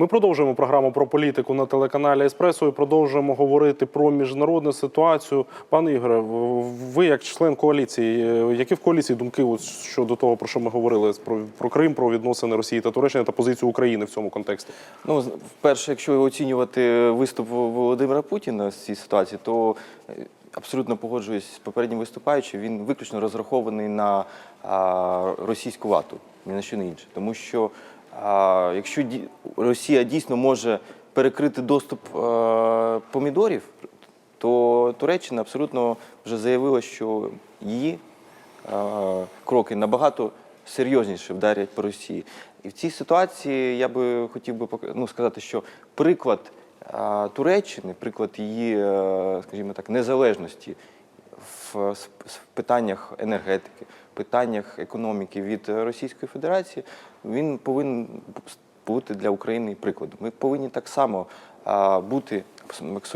Ми продовжуємо програму про політику на телеканалі Еспресо і продовжуємо говорити про міжнародну ситуацію. Пане Ігоре, ви як член коаліції, е, які в коаліції думки щодо того, про що ми говорили про, про Крим, про відносини Росії та Туреччини та позицію України в цьому контексті? Ну, вперше, якщо оцінювати виступ Володимира Путіна з цієї ситуації, то е, абсолютно погоджуюсь з попереднім виступаючим. Він виключно розрахований на російську вату, ні на що не інше. Тому що а, якщо Росія дійсно може перекрити доступ е, помідорів, то Туреччина абсолютно вже заявила, що її е, кроки набагато серйозніше вдарять по Росії. І в цій ситуації я би хотів би ну, сказати, що приклад е, Туреччини, приклад її, скажімо так, незалежності в питаннях енергетики, питаннях економіки від Російської Федерації, він повинен бути для України прикладом. Ми повинні так само бути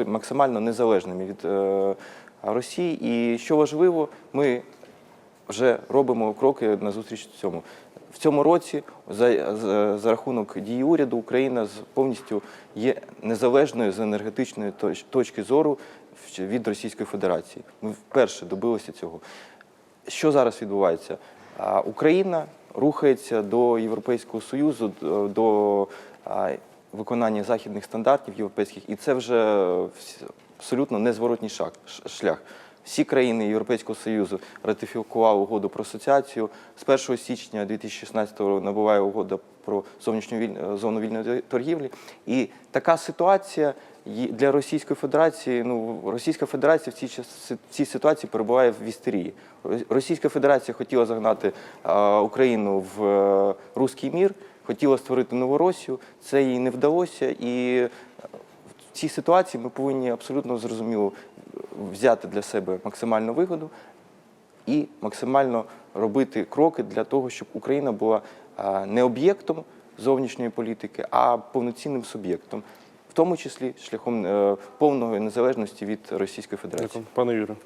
максимально незалежними від е, Росії. І що важливо, ми вже робимо кроки назустріч цьому. В цьому році за, за, за рахунок дії уряду Україна повністю є незалежною з енергетичної точ- точки зору від Російської Федерації. Ми вперше добилися цього. Що зараз відбувається? Україна рухається до Європейського Союзу, до виконання західних стандартів європейських, і це вже абсолютно незворотній шлях. Всі країни Європейського Союзу ратифікували угоду про асоціацію. З 1 січня 2016 року набуває угода про зовнішню віль- зону вільної торгівлі. І така ситуація для Російської Федерації. Ну, Російська Федерація в цій в цій ситуації перебуває в істерії. Ро- Російська Федерація хотіла загнати а, Україну в е, руський мір, хотіла створити нову Росію. Це їй не вдалося. І е, в цій ситуації ми повинні абсолютно зрозуміло взяти для себе максимальну вигоду і максимально робити кроки для того, щоб Україна була не об'єктом зовнішньої політики, а повноцінним суб'єктом, в тому числі шляхом е, повної незалежності від Російської Федерації. Дякую. Пане Юрію.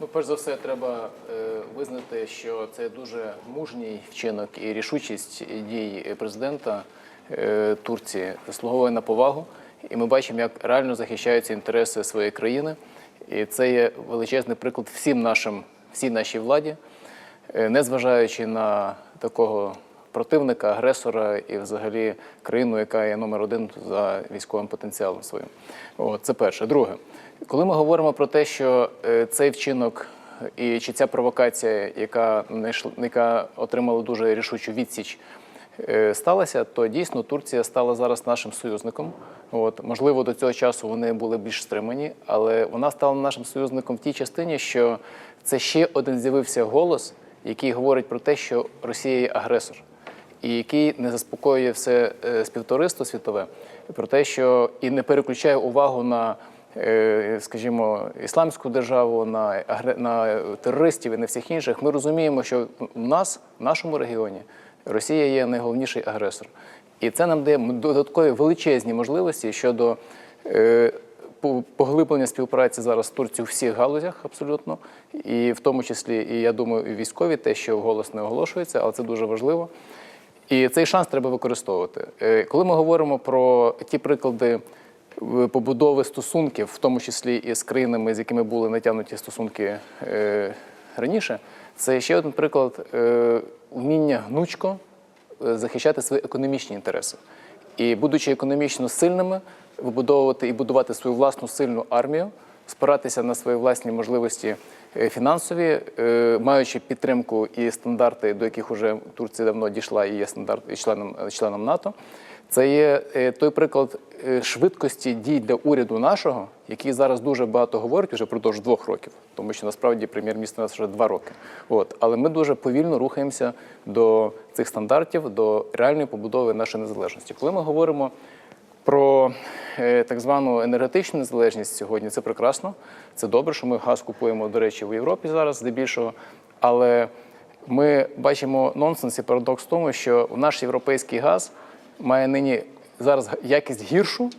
Ну, перш за все, треба е, визнати, що це дуже мужній вчинок і рішучість дій президента е, Турції заслуговує на повагу. І ми бачимо, як реально захищаються інтереси своєї країни. І це є величезний приклад всім нашим, всій нашій владі, е, незважаючи на такого противника, агресора і взагалі країну, яка є номер один за військовим потенціалом своїм. О, це перше. Друге, коли ми говоримо про те, що е, цей вчинок і чи ця провокація, яка яка отримала дуже рішучу відсіч, е, сталася, то дійсно Турція стала зараз нашим союзником. От можливо, до цього часу вони були більш стримані, але вона стала нашим союзником в тій частині, що це ще один з'явився голос, який говорить про те, що Росія є агресор і який не заспокоює все е, співтовариство світове про те, що і не переключає увагу на, е, скажімо, ісламську державу, на, на терористів і на всіх інших. Ми розуміємо, що в нас, в нашому регіоні, Росія є найголовніший агресор. І це нам дає додаткові величезні можливості щодо е, поглиблення співпраці зараз з Турцією у всіх галузях абсолютно, і в тому числі, і я думаю, і військові, те, що вголос не оголошується, але це дуже важливо. І цей шанс треба використовувати. Е, Коли ми говоримо про ті приклади е, побудови стосунків, в тому числі і з країнами, з якими були натягнуті стосунки е, раніше, це ще один приклад е, вміння гнучко е, захищати свої економічні інтереси. І будучи економічно сильними, вибудовувати і будувати свою власну сильну армію, спиратися на свої власні можливості е, фінансові, маючи підтримку і стандарти, до яких вже Турція давно дійшла і є стандарт і членом, членом НАТО. Це є е, той приклад е, швидкості дій для уряду нашого, який зараз дуже багато говорить вже впродовж двох років, тому що насправді прем'єр-міністр нас вже два роки. От але ми дуже повільно рухаємося до цих стандартів, до реальної побудови нашої незалежності. Коли ми говоримо про е, так звану енергетичну незалежність сьогодні, це прекрасно. Це добре, що ми газ купуємо, до речі, в Європі зараз здебільшого. Але ми бачимо нонсенс і парадокс в тому, що наш європейський газ має нині зараз якість гіршу,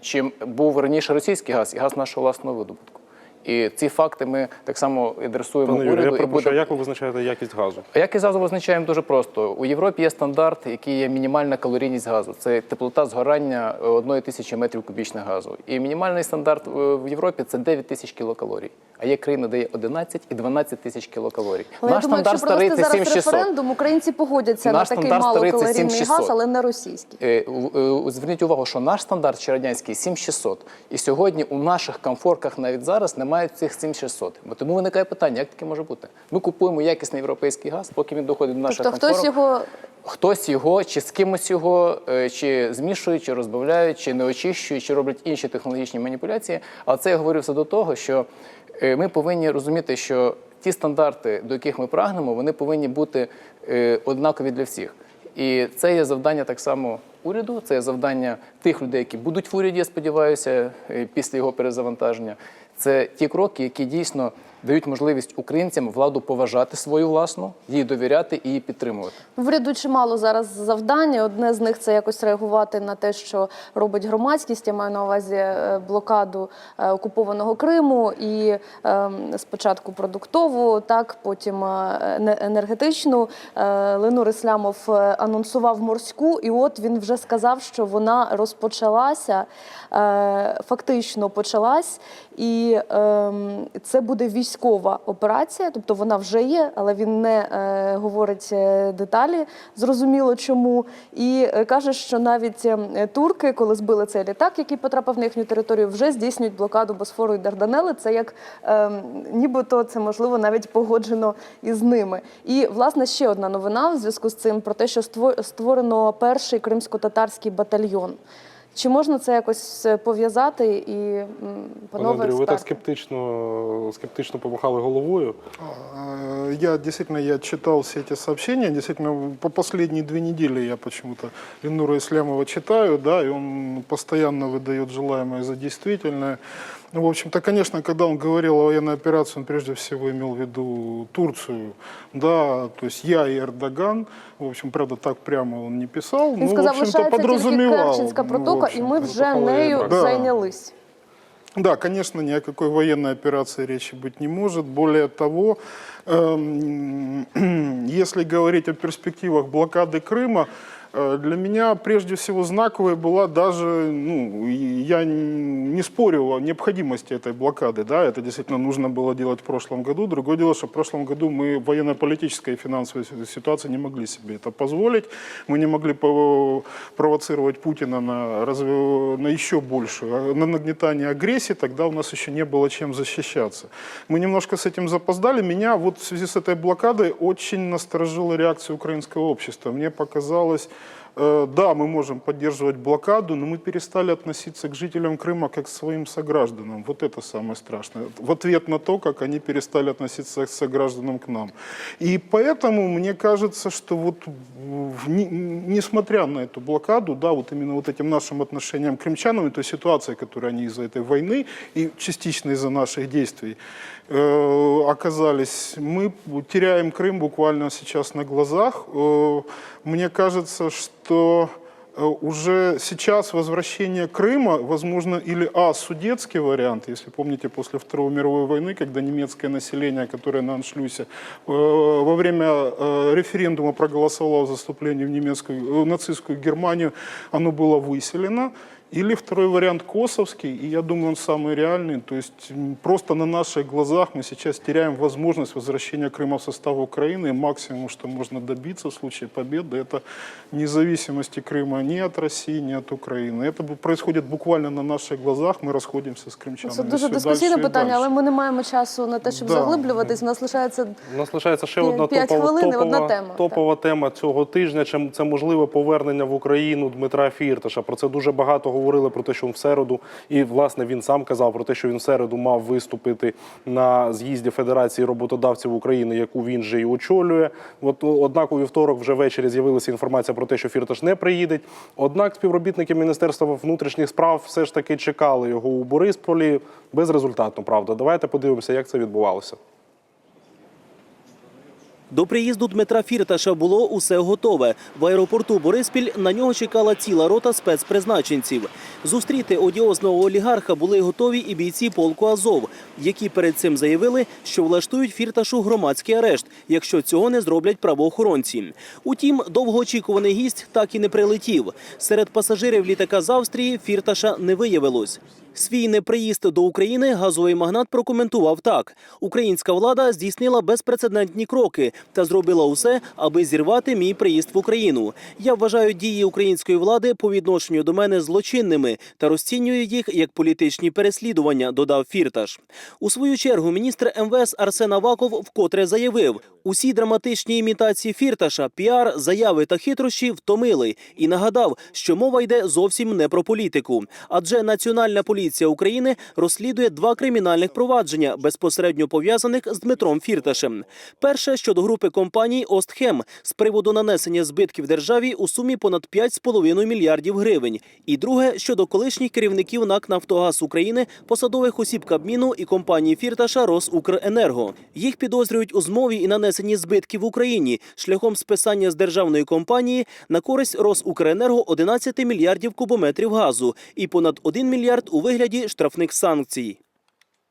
чим був раніше російський газ і газ нашого власного видобутку. І ці факти ми так само адресуємо Пане Юрію, я уряду. і перепрошую, будемо- як ви визначаєте якість газу? а Як газу визначаємо дуже просто. У Європі є стандарт, який є мінімальна калорійність газу. Це теплота згорання е, одної тисячі метрів кубічних газу. І мінімальний стандарт е, в Європі це 9 тисяч кілокалорій. А є країни, де є 11 і 12 тисяч кілокалорій. Але я думаю, якщо провести зараз 7600. референдум, українці погодяться Наш на такий малокалорійний газ, але не російський. Е, е, Зверніть увагу, що наш стандарт ще радянський 7600. І сьогодні у наших комфорках навіть зараз немає цих 7600. Бо тому виникає питання, як таке може бути? Ми купуємо якісний європейський газ, поки він доходить до наших Тобто хтось його Хтось його чи з кимось його е, чи змішують, чи розбавляють, чи не очищують, чи роблять інші технологічні маніпуляції. Але це я говорю все до того, що ми повинні розуміти, що ті стандарти, до яких ми прагнемо, вони повинні бути е, однакові для всіх. І це є завдання так само уряду, це є завдання тих людей, які будуть в уряді, я сподіваюся, е, після його перезавантаження. Це ті кроки, які дійсно дають можливість українцям владу поважати свою власну, їй довіряти і її підтримувати. В уряду чимало зараз завдань. Одне з них це якось реагувати на те, що робить громадськість. Я маю на увазі е, блокаду е, окупованого Криму і е, спочатку продуктову, так потім е, енергетичну. Ленур Іслямов анонсував морську, і от він вже сказав, що вона розпочалася, фактично почалась, і е, це буде військова операція, тобто вона вже є, але він не е, говорить е, деталі, зрозуміло чому. І е, каже, що навіть е, турки, коли збили цей літак, який потрапив на їхню територію, вже здійснюють блокаду Босфору і Дарданели. Це як е, нібито це можливо навіть погоджено із ними. І власне ще одна новина в зв'язку з цим про те, що ство- створено перший кримсько-татарський батальйон. Чи можна це якось е, пов'язати і панове Андрію, ви так скептично, скептично помахали головою. Я действительно я читал все эти сообщения. Действительно, по последние две недели я почему-то Ленура Ислямова читаю, да, и он постоянно выдает желаемое за действительное. Ну, в общем-то, конечно, когда он говорил о военной операции, он прежде всего имел в виду Турцию, да, то есть я и Эрдоган. В общем, правда, так прямо он не писал, Він но, в сказав, общем-то, лишається тільки подразумевал. Керченська ну, в протока, і ми общем-то. вже протоколи нею Да. зайнялись. Да, конечно, ни о какой военной операции речи быть не может. Более того, эм, если говорить о перспективах блокады Крыма, э, для меня прежде всего знаковой была даже, ну, я не спорю о необходимости этой блокады, да, это действительно нужно было делать в прошлом году. Другое дело, что в прошлом году мы в военно-политической и финансовой си- ситуации не могли себе это позволить. Мы не могли провоцировать Путина на, на еще большую, а на нагнетание агрессии, тогда у нас еще не было чем защищаться. Мы немножко с этим запоздали. Меня вот в связи с этой блокадой очень насторожила реакция украинского общества. Мне показалось, э, да, мы можем поддерживать блокаду, но мы перестали относиться к жителям Крыма как к своим согражданам. Вот это самое страшное. В ответ на то, как они перестали относиться к согражданам к нам. И поэтому мне кажется, что вот несмотря на эту блокаду, да, вот именно вот этим нашим отношениям к крымчанам, и той ситуации, которую они из-за этой войны и частично из-за наших действий э, оказались, мы теряем Крым буквально сейчас на глазах. Э, мне кажется, что э, уже сейчас возвращение Крыма, возможно, или А, судетский вариант, если помните, после Второй мировой войны, когда немецкое население, которое на Аншлюсе, э, во время э, референдума проголосовало за вступление в немецкую, э, нацистскую Германию, оно было выселено. Или второй вариант Косовский, и я думаю, он самый реальный. То есть м, просто на наших глазах мы сейчас теряем возможность возвращения Крыма в состав Украины. И максимум, что можно добиться в случае победы, это независимости Крыма ни от России, ни от Украины. Это бу- происходит буквально на наших глазах, мы расходимся с крымчанами. Це дуже Всё дискусійне дальше и питання, але дальше. ми не маємо часу на те, щоб Да. заглиблюватись. У нас лишається У нас лишається ще П'ять- одна п'ять топова, хвилин і топова, одна тема, топова тема цього тижня. Чим це можливе повернення в Україну Дмитра Фірташа. Про це дуже багато говорили про те, що він в середу, і власне він сам казав про те, що він в середу мав виступити на з'їзді Федерації роботодавців України, яку він же і очолює. От однак у вівторок вже ввечері з'явилася інформація про те, що Фірташ не приїде. Однак співробітники Міністерства внутрішніх справ все ж таки чекали його у Борисполі безрезультатно. Правда, давайте подивимося, як це відбувалося. До приїзду Дмитра Фірташа було усе готове. В аеропорту Бориспіль на нього чекала ціла рота спецпризначенців. Зустріти одіозного олігарха були готові і бійці полку Азов, які перед цим заявили, що влаштують Фірташу громадський арешт, якщо цього не зроблять правоохоронці. Утім, довгоочікуваний гість так і не прилетів. Серед пасажирів літака з Австрії Фірташа не виявилось. Свій неприїзд до України газовий магнат прокоментував так: українська влада здійснила безпрецедентні кроки та зробила усе, аби зірвати мій приїзд в Україну. Я вважаю дії української влади по відношенню до мене злочинними та розцінюю їх як політичні переслідування. Додав Фірташ. У свою чергу міністр МВС Арсен Аваков вкотре заявив: усі драматичні імітації Фірташа, піар, заяви та хитрощі втомили і нагадав, що мова йде зовсім не про політику, адже Національна поліція України розслідує два кримінальних провадження, безпосередньо пов'язаних з Дмитром Фірташем. Перше щодо групи компаній Остхем з приводу нанесення збитків державі у сумі понад 5,5 мільярдів гривень. І друге щодо колишніх керівників НАК Нафтогаз України, посадових осіб Кабміну і компанії Фірташа Росукренерго. Їх підозрюють у змові і нанесенні збитків в Україні шляхом списання з державної компанії на користь Росукренерго 11 мільярдів кубометрів газу і понад 1 мільярд у вигляді штрафних санкцій.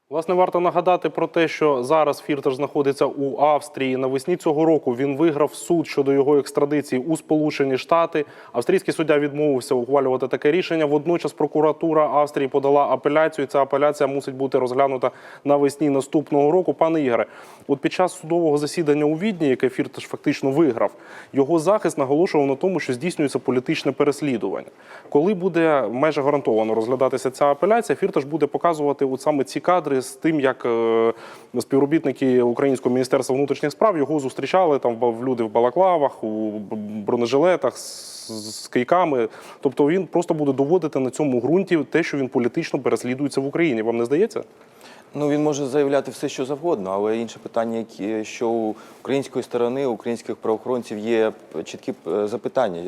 Власне, варто нагадати про те, що зараз Фірташ знаходиться у Австрії. Навесні цього року він виграв суд щодо його екстрадиції у Сполучені Штати. Австрійський суддя відмовився ухвалювати таке рішення. Водночас прокуратура Австрії подала апеляцію. і Ця апеляція мусить бути розглянута навесні наступного року. Пане Ігоре, от під час судового засідання у Відні, яке Фірташ фактично виграв, його захист наголошував на тому, що здійснюється політичне переслідування. Коли буде майже гарантовано розглядатися ця апеляція, Фірташ буде показувати от саме ці кадри з тим, як е, співробітники Українського міністерства внутрішніх справ його зустрічали там в- люди в балаклавах, у бронежилетах з, кийками. Тобто він просто буде доводити на цьому ґрунті те, що він політично переслідується в Україні. Вам не здається? Ну він може заявляти все, що завгодно, але інше питання, що у української сторони, у українських правоохоронців є чіткі е, запитання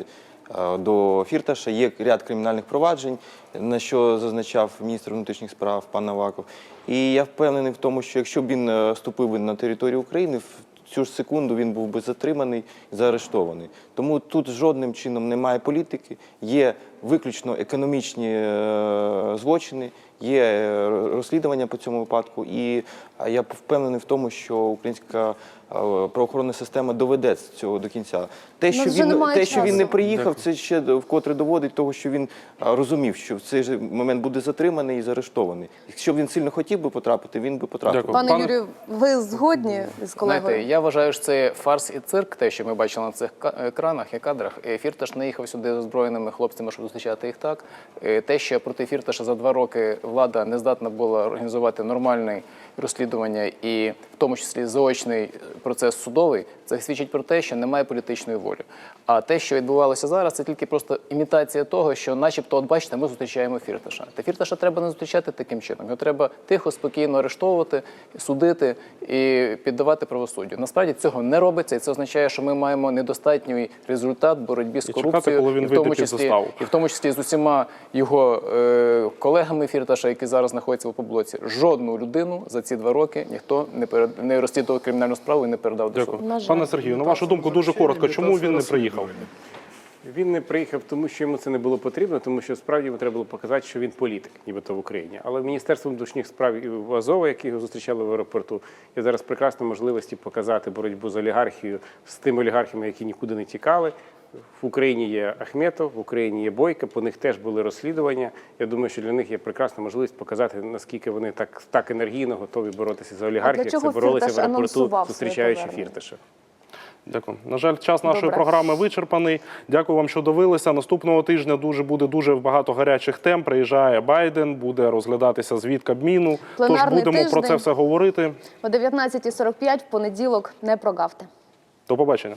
до Фірташа. Є ряд кримінальних проваджень, на що зазначав міністр внутрішніх справ пан Аваков. І я впевнений в тому, що якщо б він вступив ступив на територію України, в цю ж секунду він був би затриманий заарештований. Тому тут жодним чином немає політики, є виключно економічні е, злочини, є е, розслідування по цьому випадку. І я впевнений в тому, що українська е, правоохоронна система доведе цього до кінця. Те, що він те, що він не приїхав, це ще вкотре доводить того, що він розумів, що в цей же момент буде затриманий і заарештований. Якщо б він сильно хотів би потрапити, він би потрапив. Дякую. Пане Пане- Юрію, ви згодні з колегою? Знаєте, я вважаю, що це фарс і цирк, те, що ми бачили на цих екранах і кадрах. Е, Фірташ не їхав сюди з озброєними хлопцями, щоб зустрічати їх так. Е, Те, що проти Фірташа за два роки влада не здатна була організувати нормальне розслідування і тому числі заочний процес судовий, це свідчить про те, що немає політичної волі. А те, що відбувалося зараз, це тільки просто імітація того, що, начебто, от бачите, ми зустрічаємо Фірташа. Та Фірташа треба не зустрічати таким чином. Його треба тихо, спокійно арештовувати, судити і піддавати правосуддю. Насправді цього не робиться, і це означає, що ми маємо недостатній результат в боротьбі з І чекати, корупцією, він і в тому числі і в тому числі з усіма його е, колегами Фірташа, які зараз знаходяться в поблоці. Жодну людину за ці два роки ніхто не перед не розслідував кримінальну справу і не передав до суду. Пане Сергію, на вашу думку, дуже коротко, чому він не приїхав? Він не приїхав, тому що йому це не було потрібно, тому що справді йому треба було показати, що він політик, нібито в Україні. Але Міністерство внутрішніх справ і в Азова, які його зустрічали в аеропорту, є зараз прекрасна можливості показати боротьбу з олігархією з тими олігархами, які нікуди не тікали. В Україні є Ахметов, в Україні є Бойко, по них теж були розслідування. Я думаю, що для них є прекрасна можливість показати, наскільки вони так, так енергійно готові боротися за олігархів, як це боролися в аеропорту, зустрічаючи? Фірташа. Дякую. На жаль, час нашої Добре. програми вичерпаний. Дякую вам, що дивилися. Наступного тижня дуже буде дуже багато гарячих тем. Приїжджає Байден, буде розглядатися звіт Кабміну. Тож Пленарний будемо про це все говорити. О 19.45 в понеділок не прогавте. До побачення.